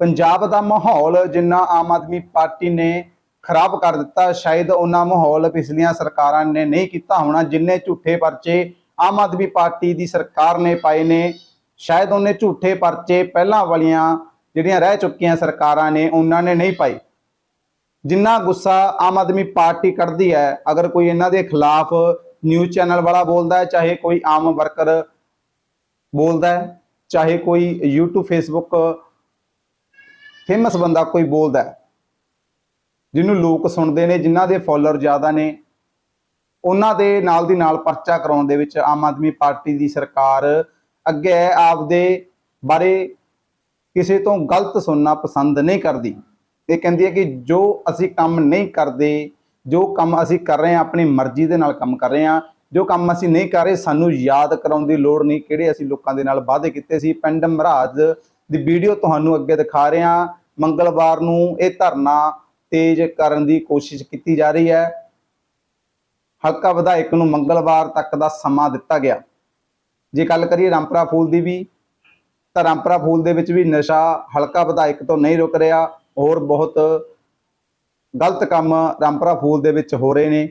ਪੰਜਾਬ ਦਾ ਮਾਹੌਲ ਜਿੰਨਾ ਆਮ ਆਦਮੀ ਪਾਰਟੀ ਨੇ ਖਰਾਬ ਕਰ ਦਿੱਤਾ, ਸ਼ਾਇਦ ਉਹਨਾਂ ਮਾਹੌਲ ਪਿਛਲੀਆਂ ਸਰਕਾਰਾਂ ਨੇ ਨਹੀਂ ਕੀਤਾ ਹੋਣਾ। ਜਿੰਨੇ ਝੂਠੇ ਪਰਚੇ ਆਮ ਆਦਮੀ ਪਾਰਟੀ ਦੀ ਸਰਕਾਰ ਨੇ ਪਾਏ ਨੇ, ਸ਼ਾਇਦ ਉਹਨੇ ਝੂਠੇ ਪਰਚੇ ਪਹਿਲਾਂ ਵਾਲੀਆਂ ਜਿਹੜੀਆਂ ਰਹਿ ਚੁੱਕੀਆਂ ਸਰਕਾਰਾਂ ਨੇ, ਉਹਨਾਂ ਨੇ ਨਹੀਂ ਪਾਈ ਜਿੰਨਾ ਗੁੱਸਾ ਆਮ ਆਦਮੀ ਪਾਰਟੀ ਕੱਢਦੀ ਹੈ, ਅਗਰ ਕੋਈ ਇਹਨਾਂ ਦੇ ਖਿਲਾਫ ਨਿਊਜ਼ ਚੈਨਲ ਵਾਲਾ ਬੋਲਦਾ ਹੈ, ਚਾਹੇ ਕੋਈ ਆਮ ਵਰਕਰ ਬੋਲਦਾ ਹੈ, ਚਾਹੇ ਕੋਈ YouTube, Facebook ਫੇਮਸ ਬੰਦਾ ਕੋਈ ਬੋਲਦਾ ਹੈ। ਜਿਹਨੂੰ ਲੋਕ ਸੁਣਦੇ ਨੇ, ਜਿਨ੍ਹਾਂ ਦੇ ਫਾਲੋਅਰ ਜ਼ਿਆਦਾ ਨੇ, ਉਹਨਾਂ ਦੇ ਨਾਲ ਦੀ ਨਾਲ ਪਰਚਾ ਕਰਾਉਣ ਦੇ ਵਿੱਚ ਆਮ ਆਦਮੀ ਪਾਰਟੀ ਦੀ ਸਰਕਾਰ ਅੱਗੇ ਆਪਦੇ ਬਾਰੇ ਕਿਸੇ ਤੋਂ ਗਲਤ ਸੁਣਨਾ ਪਸੰਦ ਨਹੀਂ ਕਰਦੀ। ਇਹ ਕਹਿੰਦੀ ਹੈ ਕਿ ਜੋ ਅਸੀਂ ਕੰਮ ਨਹੀਂ ਕਰਦੇ, ਜੋ ਕੰਮ ਅਸੀਂ ਕਰ ਰਹੇ ਹਾਂ, ਆਪਣੀ ਮਰਜ਼ੀ ਦੇ ਨਾਲ ਕੰਮ ਕਰ ਰਹੇ ਹਾਂ, ਜੋ ਕੰਮ ਅਸੀਂ ਨਹੀਂ ਕਰ ਰਹੇ, ਸਾਨੂੰ ਯਾਦ ਕਰਾਉਣ ਦੀ ਲੋੜ ਨਹੀਂ, ਕਿਹੜੇ ਅਸੀਂ ਲੋਕਾਂ ਦੇ ਨਾਲ ਵਾਅਦੇ ਕੀਤੇ ਸੀ। ਪਿੰਡ ਮਹਾਰਾਜ ਦੀ ਵੀਡੀਓ ਤੁਹਾਨੂੰ ਅੱਗੇ ਦਿਖਾ ਰਹੇ। ਹਾਂ ਮੰਗਲਵਾਰ ਨੂੰ ਇਹ ਧਰਨਾ ਤੇਜ਼ ਕਰਨ ਦੀ ਕੋਸ਼ਿਸ਼ ਕੀਤੀ ਜਾ ਰਹੀ ਹੈ। ਹਲਕਾ ਵਿਧਾਇਕ ਨੂੰ ਮੰਗਲਵਾਰ ਤੱਕ ਦਾ ਸਮਾਂ ਦਿੱਤਾ ਗਿਆ। ਜੇ ਗੱਲ ਕਰੀਏ ਰਾਮਪਰਾ ਫੂਲ ਦੀ ਵੀ, ਤਾਂ ਰਾਮਪਰਾ ਫੂਲ ਦੇ ਵਿੱਚ ਵੀ ਨਸ਼ਾ ਹਲਕਾ ਵਿਧਾਇਕ ਤੋਂ ਨਹੀਂ ਰੁਕ ਰਿਹਾ। ਹੋਰ ਬਹੁਤ ਗਲਤ ਕੰਮ ਰਾਮਪਰਾ ਫੂਲ ਦੇ ਵਿੱਚ ਹੋ ਰਹੇ ਨੇ।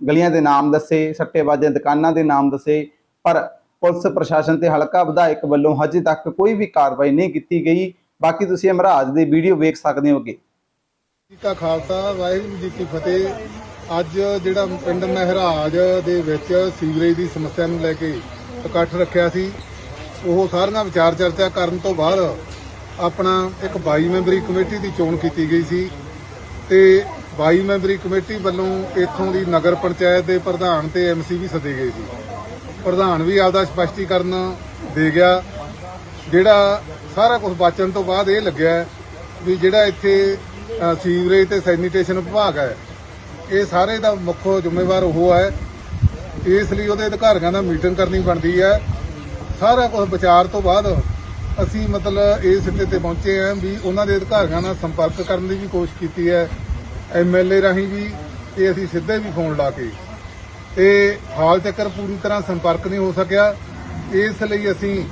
ਗਲੀਆਂ ਦੇ ਨਾਮ ਦੱਸੇ ਸੱਟੇਬਾਜ਼ਾਂ ਦੁਕਾਨਾਂ ਦੇ ਨਾਮ ਦੱਸੇ, ਪਰ ਪੁਲਿਸ ਪ੍ਰਸ਼ਾਸਨ ਤੇ ਹਲਕਾ ਵਿਧਾਇਕ ਵੱਲੋਂ ਹਜੇ ਤੱਕ ਕੋਈ ਵੀ ਕਾਰਵਾਈ ਨਹੀਂ ਕੀਤੀ ਗਈ। ਬਾਕੀ ਤੁਸੀਂ ਇਹ ਮਹਾਰਾਜ ਵੀਡੀਓ ਵੇਖ ਸਕਦੇ ਹੋਗੇ ਜੀ ਕਾ ਖਾਲਸਾ, ਵਾਹਿਗੁਰੂ ਜੀ ਕੀ ਫਤਿਹ। ਅੱਜ ਜਿਹੜਾ ਪਿੰਡ ਮਹਿਰਾਜ ਦੇ ਵਿੱਚ ਸੀਵਰੇਜ ਦੀ ਸਮੱਸਿਆ ਨੂੰ ਲੈ ਕੇ ਇਕੱਠ ਰੱਖਿਆ ਸੀ, ਉਹ ਸਾਰੀਆਂ ਵਿਚਾਰ ਚਰਚਾ ਕਰਨ ਤੋਂ ਬਾਅਦ ਆਪਣਾ ਇੱਕ 22 ਮੈਂਬਰੀ ਕਮੇਟੀ ਦੀ ਚੋਣ ਕੀਤੀ ਗਈ ਸੀ ਤੇ 22 ਮੈਂਬਰੀ ਕਮੇਟੀ ਵੱਲੋਂ ਇੱਥੋਂ ਦੀ ਨਗਰ ਪੰਚਾਇਤ ਦੇ ਪ੍ਰਧਾਨ ਤੇ ਐਮਸੀ ਵੀ ਸੱਦੇ ਗਏ ਸੀ। ਪ੍ਰਧਾਨ ਵੀ ਆਪਦਾ ਸਪਸ਼ਟੀਕਰਨ ਦੇ ਗਿਆ। ਜਿਹੜਾ ਸਾਰਾ ਕੁਝ ਬਚਣ ਤੋਂ ਬਾਅਦ ਇਹ ਲੱਗਿਆ ਵੀ ਜਿਹੜਾ ਇੱਥੇ ਸੀਵਰੇਜ ਤੇ ਸੈਨੀਟੇਸ਼ਨ ਵਿਭਾਗ ਹੈ, ਇਹ ਸਾਰੇ ਦਾ ਮੁੱਖ ਜ਼ਿੰਮੇਵਾਰ ਉਹ ਹੈ। ਇਸ ਲਈ ਉਹਦੇ ਅਧਿਕਾਰੀਆਂ ਦਾ ਮੀਟਿੰਗ ਕਰਨੀ ਬਣਦੀ ਹੈ। ਸਾਰਾ ਕੁਝ ਵਿਚਾਰ ਤੋਂ ਬਾਅਦ ਅਸੀਂ ਮਤਲਬ ਇਸ ਸਿੱਟੇ ਤੇ ਪਹੁੰਚੇ ਹਾਂ ਵੀ ਉਹਨਾਂ ਦੇ ਅਧਿਕਾਰੀਆਂ ਨਾਲ ਸੰਪਰਕ ਕਰਨ ਦੀ ਵੀ ਕੋਸ਼ਿਸ਼ ਕੀਤੀ ਹੈ। ਐਮਐਲਏ ਰਾਹੀਂ ਵੀ ਤੇ ਅਸੀਂ ਸਿੱਧੇ ਵੀ ਫੋਨ ਲਾ ਕੇ ਤੇ ਹਾਲ ਤੱਕ ਪੂਰੀ ਤਰ੍ਹਾਂ ਸੰਪਰਕ ਨਹੀਂ ਹੋ ਸਕਿਆ। ਇਸ ਲਈ ਅਸੀਂ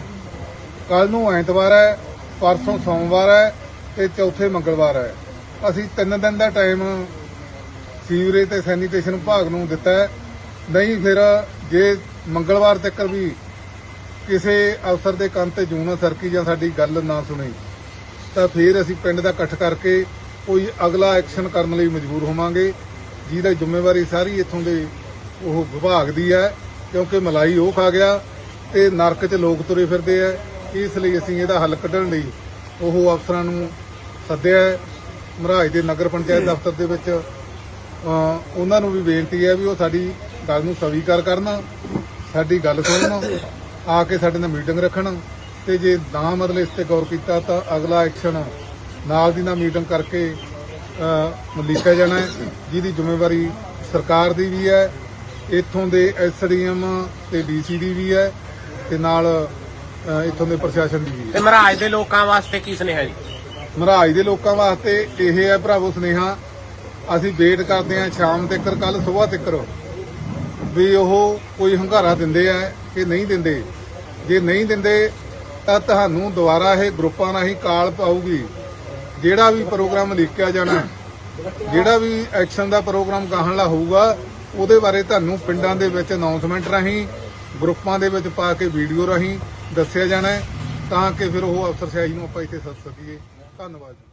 ਕੱਲ ਨੂੰ ਐਤਵਾਰ ਹੈ, ਪਰਸੋਂ ਸੋਮਵਾਰ ਹੈ ਤੇ ਚੌਥੇ ਮੰਗਲਵਾਰ ਹੈ। ਅਸੀਂ ਤਿੰਨ ਦਿਨ ਦਾ ਟਾਈਮ ਸੀਵਰੇਜ ਤੇ ਸੈਨੀਟੇਸ਼ਨ ਵਿਭਾਗ ਨੂੰ ਦਿੱਤਾ ਹੈ। ਨਹੀਂ ਫਿਰ ਜੇ ਮੰਗਲਵਾਰ ਤੱਕ ਵੀ ਕਿਸੇ ਅਫਸਰ ਦੇ ਕੰਨ ਤੇ ਜੂਨਾ ਸਰਕੀ ਜਾਂ ਸਾਡੀ ਗੱਲ ਨਾ ਸੁਣੀ, ਤਾਂ ਫਿਰ ਅਸੀਂ ਪਿੰਡ ਦਾ ਇਕੱਠ ਕਰਕੇ ਕੋਈ ਅਗਲਾ ਐਕਸ਼ਨ ਕਰਨ ਲਈ ਮਜਬੂਰ ਹੋਵਾਂਗੇ। ਜਿਹਦਾ ਜ਼ਿੰਮੇਵਾਰੀ ਸਾਰੀ ਇੱਥੋਂ ਦੇ ਉਹ ਵਿਭਾਗ ਦੀ ਹੈ, ਕਿਉਂਕਿ ਮਲਾਈ ਉਹ ਖਾ ਗਿਆ ਤੇ ਨਰਕ 'ਚ ਲੋਕ ਤੁਰੇ ਫਿਰਦੇ ਆ, ਇਸ ਲਈ ਅਸੀਂ ਇਹਦਾ ਹੱਲ ਕੱਢਣ ਲਈ ਉਹ ਅਫਸਰਾਂ ਨੂੰ ਸੱਦਿਆ ਹੈ। ਮਹਾਰਾਜ ਦੇ ਨਗਰ ਪੰਚਾਇਤ ਦਫ਼ਤਰ ਦੇ ਵਿੱਚ ਉਹਨਾਂ ਨੂੰ ਵੀ ਬੇਨਤੀ ਹੈ ਵੀ ਉਹ ਸਾਡੀ ਗੱਲ ਨੂੰ ਸਵੀਕਾਰ ਕਰਨ, ਸਾਡੀ ਗੱਲ ਸੁਣਨ, ਆ ਕੇ ਸਾਡੇ ਨਾਲ ਮੀਟਿੰਗ ਰੱਖਣ, ਤੇ ਜੇ ਨਾ ਮਤਲਬ ਇਸ ਤੇ ਗੌਰ ਕੀਤਾ ਤਾਂ ਅਗਲਾ ਐਕਸ਼ਨ ਨਾਲ ਦੀ ਨਾਲ ਮੀਟਿੰਗ ਕਰਕੇ ਲਿਖਿਆ ਜਾਣਾ ਜਿਹਦੀ ਜ਼ਿੰਮੇਵਾਰੀ ਸਰਕਾਰ ਦੀ ਵੀ ਹੈ ਇੱਥੋਂ ਦੇ ਐਸਡੀਐਮ ਤੇ ਡੀਸੀ ਦੀ ਵੀ ਹੈ ਤੇ ਨਾਲ ਇੱਥੋਂ ਦੇ ਪ੍ਰਸ਼ਾਸਨ ਦੀ ਵੀ ਹੈ। ਤੇ ਮਹਾਰਾਜ ਦੇ ਲੋਕਾਂ ਵਾਸਤੇ ਕੀ ਸੁਨੇਹਾ ਜੀ? ਮਹਾਰਾਜ ਦੇ ਲੋਕਾਂ ਵਾਸਤੇ ਇਹ ਹੈ ਭਰਾਵੋ ਸੁਨੇਹਾ ਅਸੀਂ ਵੇਟ ਕਰਦੇ ਹਾਂ ਸ਼ਾਮ ਤੱਕ ਕੱਲ ਸਵੇਰ ਤੱਕ ਵੀ ਉਹ ਕੋਈ ਹੰਗਾਰਾ ਦਿੰਦੇ ਆ ਕਿ ਨਹੀਂ ਦਿੰਦੇ। ਜੇ ਨਹੀਂ ਦਿੰਦੇ ਤਾਂ ਤੁਹਾਨੂੰ ਦੁਬਾਰਾ ਇਹ ਗਰੁੱਪਾਂ ਰਾਹੀਂ ਕਾਲ ਪਾਊਗੀ। ਜਿਹੜਾ ਵੀ ਪ੍ਰੋਗਰਾਮ ਲਿਖਿਆ ਜਾਣਾ ਜਿਹੜਾ ਵੀ ਐਕਸ਼ਨ ਦਾ ਪ੍ਰੋਗਰਾਮ ਗਾਹਣ ਲਾ ਹੋਊਗਾ ਉਹਦੇ ਬਾਰੇ ਤੁਹਾਨੂੰ ਪਿੰਡਾਂ ਦੇ ਵਿੱਚ ਅਨਾਉਂਸਮੈਂਟ ਰਾਹੀਂ, ਗਰੁੱਪਾਂ ਦੇ ਵਿੱਚ ਪਾ ਕੇ ਵੀਡੀਓ ਰਾਹੀਂ ਦੱਸਿਆ ਜਾਣਾ ਹੈ, ਤਾਂ ਕਿ ਫਿਰ ਉਹ ਅਫਸਰ ਅਫਸਰਸ਼ਾਹੀ ਨੂੰ ਆਪਾਂ ਇੱਥੇ ਸੱਦ ਸਕੀਏ। ਧੰਨਵਾਦ ਜੀ।